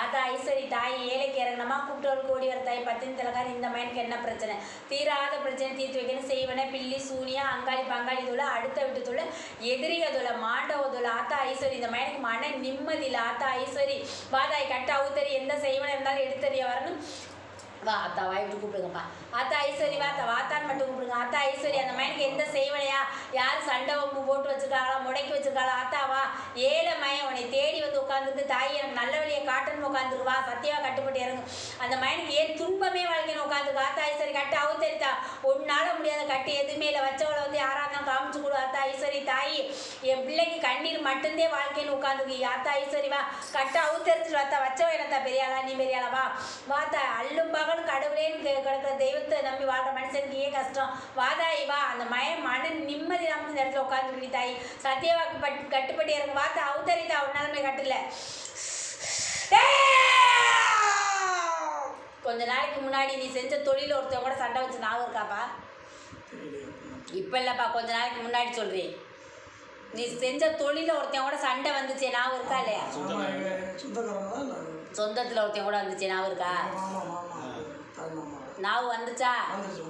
ஆத்தா ஐஸ்வரி தாய் ஏழைக்கு இறங்கணுமா கூப்பிட்டவருக்கு ஓடி வர தாய் பத்தினி தலைக்கார் இந்த மைனுக்கு என்ன பிரச்சனை? தீராத பிரச்சனை தீர்த்து வைக்கணும். செய்வன பில்லி சூனியா அங்காளி பங்காளி தூள அடுத்த விட்டு தூள எதிரிய தூள மாண்டவ தூள. ஆத்தா ஐஸ்வரி இந்த மைனுக்கு மன நிம்மதி இல்லை. ஆத்தா ஐஸ்வரி வாதாய் கட்ட அவுத்தறி எந்த செய்வன இருந்தாலும் எடுத்தறிய வரணும். வா அத்தா வாய் விட்டு கூப்பிடுங்கப்பா. ஆத்தா ஐஸ்வரி வா வாத்தா அத்தா ஐஸ்வரி அந்த மயனுக்கு எந்த செய்வனையா யார் சண்டை வம்பு போட்டு வச்சுருக்காளா? முடக்கி வச்சுருக்காளா? அத்தா வா ஏழை மயன் உன்னை தேடி வந்து உட்காந்துருக்கு தாய் எனக்கு நல்ல வழியை காட்டுன்னு உட்காந்துருவா வா கட்டுப்பட்டு இறங்கு. அந்த மயனுக்கு ஏன் துன்பமே வாழ்க்கைன்னு உட்காந்து காத்தா ஐஸ்வரி கட்டு அவுத்தரித்தா உன்னால முடியாத கட்டு எதுவுமே இல்லை. வச்சவளை வந்து யாரா காமிச்சு கொடு அத்தா ஐஸ்வரி தாய். என் பிள்ளைக்கு கண்ணீர் மட்டும்தே வாழ்க்கைன்னு உட்காந்துக்கு யாத்தா ஐஸ்வரி வா. கட்டு அவுத்தரிச்சிட்டு வாத்தா வச்சவ என்னத்தா பெரியாளா நீ பெரியாளா வா. வாத்தா அல்லும் பகலும் கடவுளேன்னு கிடக்குற கிடக்கிற தெய்வத்தை நம்பி வாழ்ற மனுஷனுக்கு ஏன் கஷ்டம்? வாதாயி வா. அந்த மய மன நிம்மதி நம்ம இந்த இடத்துல உட்காந்துருக்கி தாய். சத்தியவாக்கு பட் கட்டுப்பட்டு இறங்கு. வாத்தா அவுத்தரித்தா ஒரு நிலைமை ஏ கொஞ்ச நாளைக்கு முன்னாடி நீ செஞ்ச தொழில் ஒருத்தன் கூட சண்டை வச்சு ஞாபகம் இருக்காப்பா இப்போ இல்லைப்பா கொஞ்ச நாளைக்கு முன்னாடி சொல்கிறேன் நீ செஞ்ச தொழில ஒருத்தன் கூட சண்டை வந்துச்சே ஞாபகம் இருக்கா இல்லையா? சொந்தத்தில் ஒருத்தன் கூட வந்துச்சே ஞாபகம் இருக்கா ஞாபகம் வந்துச்சா.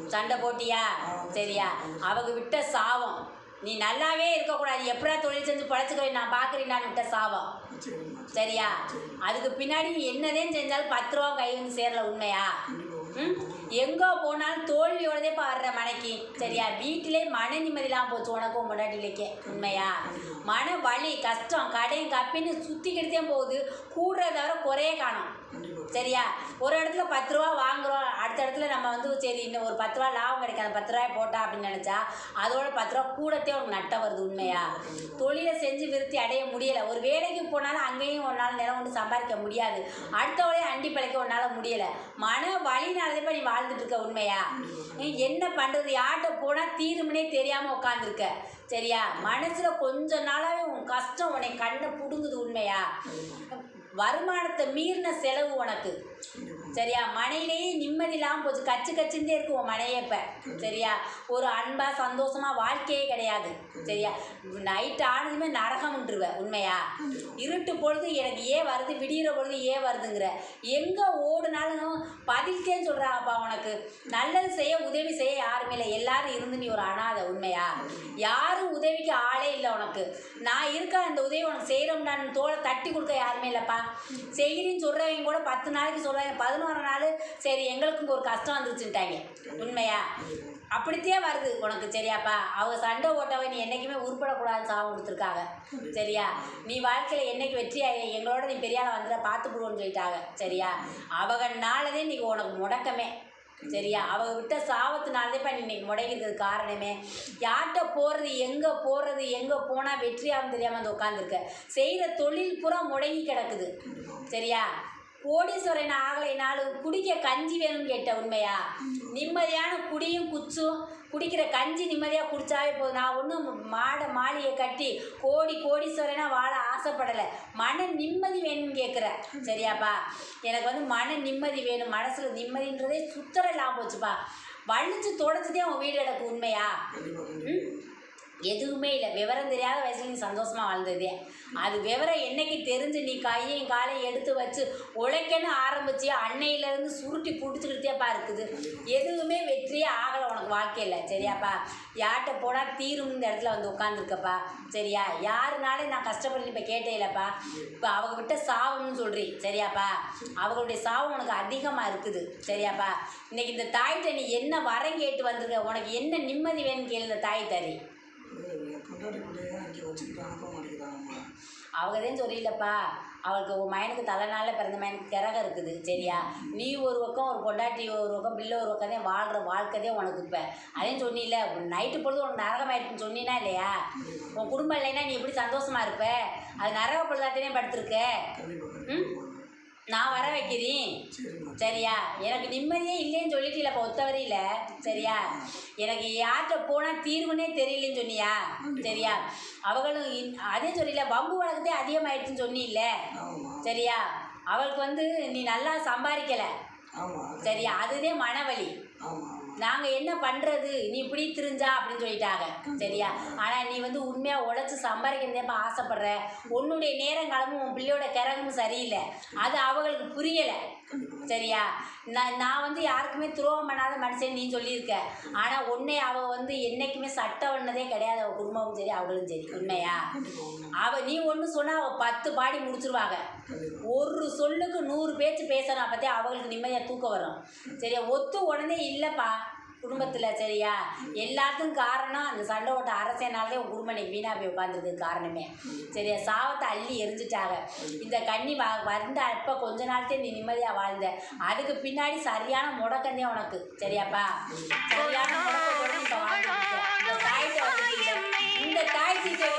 சண்டை போட்டியா? சரியா. அவங்க விட்ட சாபம். நீ நல்லாவே இருக்கக்கூடாது. எப்படா தொழில் செஞ்சு பழச்சுக்கிறேன் நான் பார்க்குறேன் நான் விட்ட சாபம். சரியா? அதுக்கு பின்னாடி நீ செஞ்சாலும் பத்து ரூபா கை வந்து சேரல உண்மையா? ம்? எங்கே போனாலும் தோல்வியோடதே பாடுற மனைக்கு. சரியா? வீட்டிலே மன நிம்மதியெலாம் போச்சு உனக்கும் முன்னாடிலேக்கே உண்மையா? மன வலி கஷ்டம் கடையும் கப்பின்னு சுற்றிக்கிட்டே போகுது. கூடுறத தவிர குறையே காணும். சரியா? ஒரு இடத்துல பத்து ரூபா வாங்க அடுத்த இடத்துல நம்ம வந்து சரி இன்னும் ஒரு பத்து ரூபா லாபம் கிடைக்காது. பத்து ரூபாய் போட்டா அப்படின்னு நினச்சா அதோட பத்து ரூபா கூடத்தே உனக்கு நட்டம் வருது உண்மையா? தொழிலை செஞ்சு விருத்தி அடைய முடியலை. ஒரு வேலைக்கு போனாலும் அங்கேயும் ஒரு நாள் நிலம் கொண்டு சம்பாதிக்க முடியாது. அடுத்தவளையும் அண்டி பிழைக்க உன்னால் முடியலை. மன வழினாலே நீ வாழ்ந்துட்டு இருக்க உண்மையா? என்ன பண்ணுறது யார்கிட்ட போனால் தீருமனே தெரியாமல் உட்காந்துருக்க சரியா? மனசில் கொஞ்ச நாளாவே உன் கஷ்டம் உன்னை கண்ணை பிடுங்குது உண்மையா? வருமானத்தை மீறின செலவு உனக்கு. சரியா? மனையிலேயே நிம்மதி இல்லாமல் போச்சு. கச்சு கச்சுந்தே இருக்கு உன் மனையை இப்போ சரியா? ஒரு அன்பா சந்தோஷமா வாழ்க்கையே கிடையாது. சரியா? நைட் ஆனதுமே நரகம்ன்றுவ உண்மையா? இருட்டு பொழுது எனக்கு ஏன் வருது விடிகிற பொழுது ஏன் வருதுங்கிற. எங்கே ஓடுனாலும் பதில்கேன்னு சொல்கிறாங்கப்பா உனக்கு. நல்லது செய்ய உதவி செய்ய யாருமே இல்லை. எல்லாரும் இருந்து நீ ஒரு அனாதை உண்மையா? யாரும் உதவிக்கு ஆளே இல்லை உனக்கு. நான் இருக்க அந்த உதவி உனக்கு செய்கிறோம்டான்னு தோலை தட்டி கொடுக்க யாருமே இல்லைப்பா. செய்கிறேன்னு சொல்கிறவங்க கூட பத்து நாளைக்கு சொல்கிறாங்க பதினோரு நாள் சரி எங்களுக்கும் ஒரு கஷ்டம் வந்துருச்சுட்டாங்க உண்மையா? அப்படித்தே வருது உனக்கு சரியாப்பா? அவங்க சண்டை ஓட்டவை நீ என்றைக்குமே உருப்படக்கூடாதுன்னு சாபம் கொடுத்துருக்காங்க. சரியா? நீ வாழ்க்கையில் என்னைக்கு வெற்றி எங்களோட நீ பெரியால வந்துட பார்த்து போடுவோன்னு சொல்லிட்டாங்க. சரியா? அவகனாலதே நீ உனக்கு முடக்கமே. சரியா? அவங்க விட்ட சாபத்தினாலதே இப்போ இன்னைக்கு முடங்கிருக்கிறது காரணமே. யார்கிட்ட போகிறது எங்கே போகிறது எங்கே போனால் வெற்றியாகும் தெரியாமல் வந்து உட்காந்துருக்க செய்கிற தொழில் பூரா முடங்கி கிடக்குது. சரியா? கோடீஸ்வரன் ஆகலைனாலும் குடிக்க கஞ்சி வேணும்னு கேட்ட உண்மையா? நிம்மதியான குடியும் குச்சும் குடிக்கிற கஞ்சி நிம்மதியாக குடிச்சாவே போதும். நான் ஒன்றும் மாடை மாளிகை கட்டி கோடி கோடீஸ்வரனா வாழ ஆசைப்படலை. மன நிம்மதி வேணும்னு கேட்குறேன் சரியாப்பா. எனக்கு வந்து மன நிம்மதி வேணும். மனசில் நிம்மதின்றதே சுத்தரம் இல்லாமல் போச்சுப்பா. வலிச்சு தொடச்சதே உன் வீடு எனக்கு உண்மையா? கண்டிப்பா எதுவுமே இல்லை. விவரம் தெரியாத வயசுல நீ சந்தோஷமா வாழ்ந்ததே. அது விவரம் என்னைக்கு தெரிஞ்சு நீ கையையும் காலையும் எடுத்து வச்சு உழைக்கன்னு ஆரம்பிச்சு அன்னையிலேருந்து சுருட்டி பிடிச்சிக்கிட்டேப்பா இருக்குது. எதுவுமே வெற்றியே ஆகலை உனக்கு வாழ்க்கையில். சரியாப்பா? யார்கிட்ட போனால் தீரும் இந்த இடத்துல வந்து உட்காந்துருக்கப்பா சரியா? யாருனாலும் நான் கஷ்டப்பட்டு இப்போ கேட்டேயிலப்பா இப்போ அவங்க விட்ட சாவம்னு சொல்றீ. சரியாப்பா? அவங்களுடைய சாவம் உனக்கு அதிகமாக இருக்குது. சரியாப்பா? இன்னைக்கு இந்த தாய்கிட்ட நீ என்ன வரம் கேட்டு வந்திருக்க? உனக்கு என்ன நிம்மதி வேணும்னு கேளு இந்த தாய் தரி அவங்க தான் சொல்லியில்லப்பா. அவளுக்கு மயனுக்கு தலைநாளில் பிறந்த மயனுக்கு கிரகம் இருக்குது சரியா? நீ ஒரு பக்கம் ஒரு பொண்டாட்டி ஒரு பக்கம் பிள்ளை ஒரு பக்கம் தான் வாழ்கிற வாழ்க்கை தான் உனக்கு இப்போ. அதையும் சொன்னில நைட்டு பொழுது உனக்கு நரகமாயிட்டுன்னு சொன்னீனா இல்லையா? உன் குடும்பம் இல்லைன்னா நீ எப்படி சந்தோஷமா இருப்ப? அது நரக பொழுதாத்தனே படுத்திருக்க. கண்டிப்பா நான் வர வைக்கிறேன். சரியா? எனக்கு நிம்மதியே இல்லைன்னு சொல்லிட்டு இப்போ ஒத்தவரையில். சரியா? எனக்கு யார்கிட்ட போனால் தீர்வுனே தெரியலன்னு சொன்னியா? சரியா? அவங்களும் இன்- அதே சொல்லல வம்பு வழக்கத்தே அதிகமாயிடுச்சுன்னு ஆமாம்மா சரியா? அவளுக்கு வந்து நீ நல்லா சம்பாதிக்கல. சரியா? அதுதே ஆமாம் நாங்கள் என்ன பண்ணுறது நீ இப்படி திரிஞ்சா அப்படின்னு சொல்லிட்டாங்க. சரியா? ஆனால் நீ வந்து உண்மையாக உழைச்சி சம்பாதிக்கிறதேப்பா ஆசைப்படுற? உன்னுடைய நேரங்காலமும் உன் பிள்ளையோட கிறகமும் சரியில்லை. அது அவங்களுக்கு புரியலை. சரியா? நான் நான் வந்து யாருக்குமே துரோகம் பண்ணாத மனுஷன் நீ சொல்லியிருக்க. ஆனால் உன்னை அவள் வந்து என்றைக்குமே சட்டம் பண்ணதே கிடையாது. அவள் குடும்பமும் சரி அவளும் சரி. உண்மையா? அவள் நீ ஒன்று சொன்னால் அவள் பத்து பாடி முடிச்சிருவாங்க. ஒரு சொல்லுக்கு நூறு பேச்சு பேசணும் அப்போதே அவங்களுக்கு நிம்மதியாக தூக்கம் வரும். சரியா? ஒத்து உடனே இல்லைப்பா. குடும்பத்தில் சரியா? எல்லாத்துக்கும் காரணம் அந்த சண்டை ஓட்ட அரசியனாலே உன் குடும்பம் இன்னைக்கு வீணாக போய் உட்காந்துருக்கு காரணமே. சரியா? சாவத்தை அள்ளி எரிஞ்சிட்டாங்க. இந்த கண்ணி வ வந்த அப்போ கொஞ்ச நாள்தே நீ நிம்மதியாக வாழ்ந்த. அதுக்கு பின்னாடி சரியான முடக்கந்தே உனக்கு. சரியாப்பா? சரியான முடக்கத்தோட இப்போ இந்த தாய்கிட்ட வந்து இந்த தாய் சீட்டை